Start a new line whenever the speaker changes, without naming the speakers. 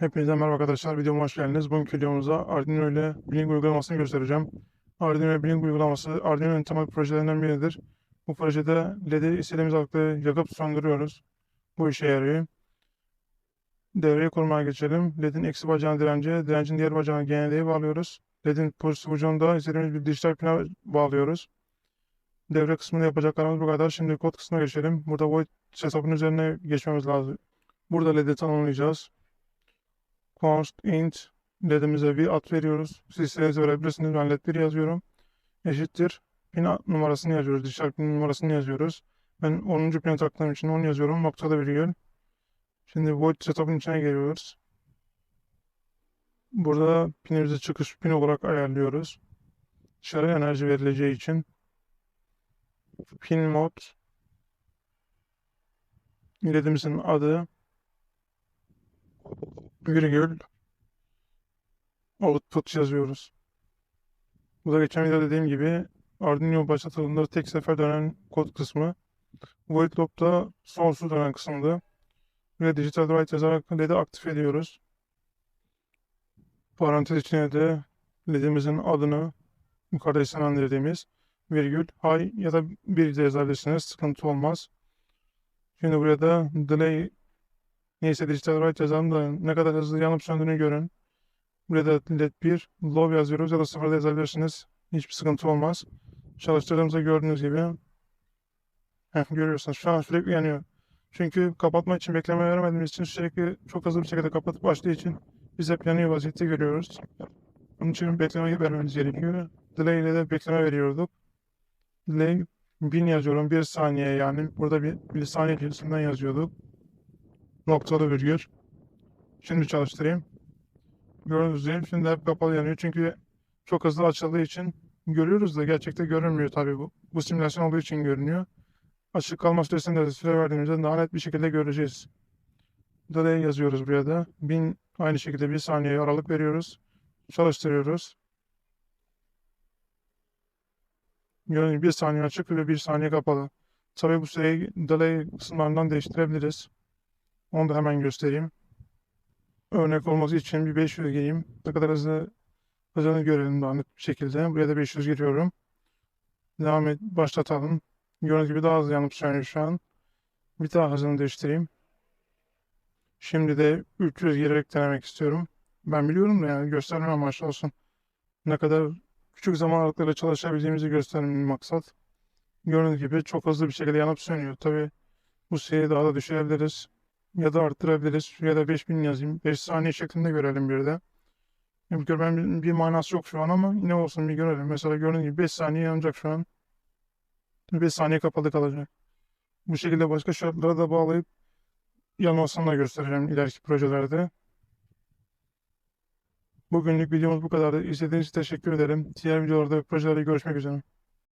Hepinize merhaba arkadaşlar. Videoma hoş geldiniz. Bugünkü videomuzda Arduino ile Blink uygulamasını göstereceğim. Arduino ile Blink uygulaması Arduino'nun temel projelerinden biridir. Bu projede LED'i istediğimiz aralıkta yakıp söndürüyoruz. Bu işe yarıyor. Devreyi kurmaya geçelim. LED'in eksi bacağını dirence, direncin diğer bacağını GND'ye bağlıyoruz. LED'in pozitif ucunu da istediğimiz bir dijital pine bağlıyoruz. Devre kısmını yapacaklarımız bu kadar. Şimdi kod kısmına geçelim. Burada void setup'ın üzerine geçmemiz lazım. Burada LED'i tanımlayacağız const int led'imize bir ad veriyoruz. Siz istediğiniz verebilirsiniz. Ben led 1 yazıyorum. Eşittir. Pin numarasını yazıyoruz. Dijital pin numarasını yazıyoruz. Ben 10. pine taktığım için 10 yazıyorum. Noktada virgül. Şimdi void setup'ın içine geliyoruz. Burada pinimizi çıkış pin olarak ayarlıyoruz. Dışarı enerji verileceği için pin mod led'imizin adı virgül output yazıyoruz. Bu da geçen videoda dediğim gibi Arduino başlatıldığında tek sefer dönen kod kısmı. Void loop'ta sonsuz dönen kısımdı. Ve digital write yazarak LED'i aktif ediyoruz. Parantez içine de LED'imizin adını yukarıda isimlendirdiğimiz virgül high ya da bir de yazabilirsiniz. Sıkıntı olmaz. Şimdi buraya da delay Neyse dijital write yazalım da ne kadar hızlı yanıp söndüğünü görün. Buraya da led 1 low yazıyoruz ya da sıfırda yazabilirsiniz. Hiçbir sıkıntı olmaz. Çalıştırdığımızda gördüğünüz gibi heh, görüyorsunuz şu an sürekli yanıyor. Çünkü kapatma için bekleme vermediğimiz için sürekli çok hızlı bir şekilde kapatıp başladığı için biz hep yanıyor vaziyette görüyoruz. Bunun için bekleme vermemiz gerekiyor. Delay ile de bekleme veriyorduk. Delay 1000 yazıyorum. 1 saniye yani. Burada bir, bir saniye cinsinden yazıyorduk noktalı virgül. Şimdi çalıştırayım. Gördüğünüz gibi şimdi hep kapalı yanıyor. Çünkü çok hızlı açıldığı için görüyoruz da gerçekte görünmüyor tabii bu. Bu simülasyon olduğu için görünüyor. Açık kalma süresinde de süre verdiğimizde daha net bir şekilde göreceğiz. Delay yazıyoruz buraya da. 1000 aynı şekilde bir saniye aralık veriyoruz. Çalıştırıyoruz. Gibi bir saniye açık ve bir saniye kapalı. Tabii bu süreyi delay kısımlarından değiştirebiliriz. Onu da hemen göstereyim. Örnek olması için bir 500 gireyim. Ne kadar hızlı hızını görelim daha net bir şekilde. Buraya da 500 giriyorum. Devam et, başlatalım. Gördüğünüz gibi daha hızlı yanıp sönüyor şu an. Bir daha hızını değiştireyim. Şimdi de 300 girerek denemek istiyorum. Ben biliyorum da yani gösterme amaçlı olsun. Ne kadar küçük zaman aralıklarıyla çalışabildiğimizi göstermenin maksat. Gördüğünüz gibi çok hızlı bir şekilde yanıp sönüyor. Tabi bu sayıyı daha da düşürebiliriz ya da arttırabiliriz. Ya da 5000 yazayım. 5 saniye şeklinde görelim bir de. Yani görmenin bir, manası yok şu an ama yine olsun bir görelim. Mesela gördüğünüz gibi 5 saniye yanacak şu an. 5 saniye kapalı kalacak. Bu şekilde başka şartlara da bağlayıp yanılmasını da göstereceğim ileriki projelerde. Bugünlük videomuz bu kadar. İzlediğiniz için teşekkür ederim. Diğer videolarda projelerde görüşmek üzere.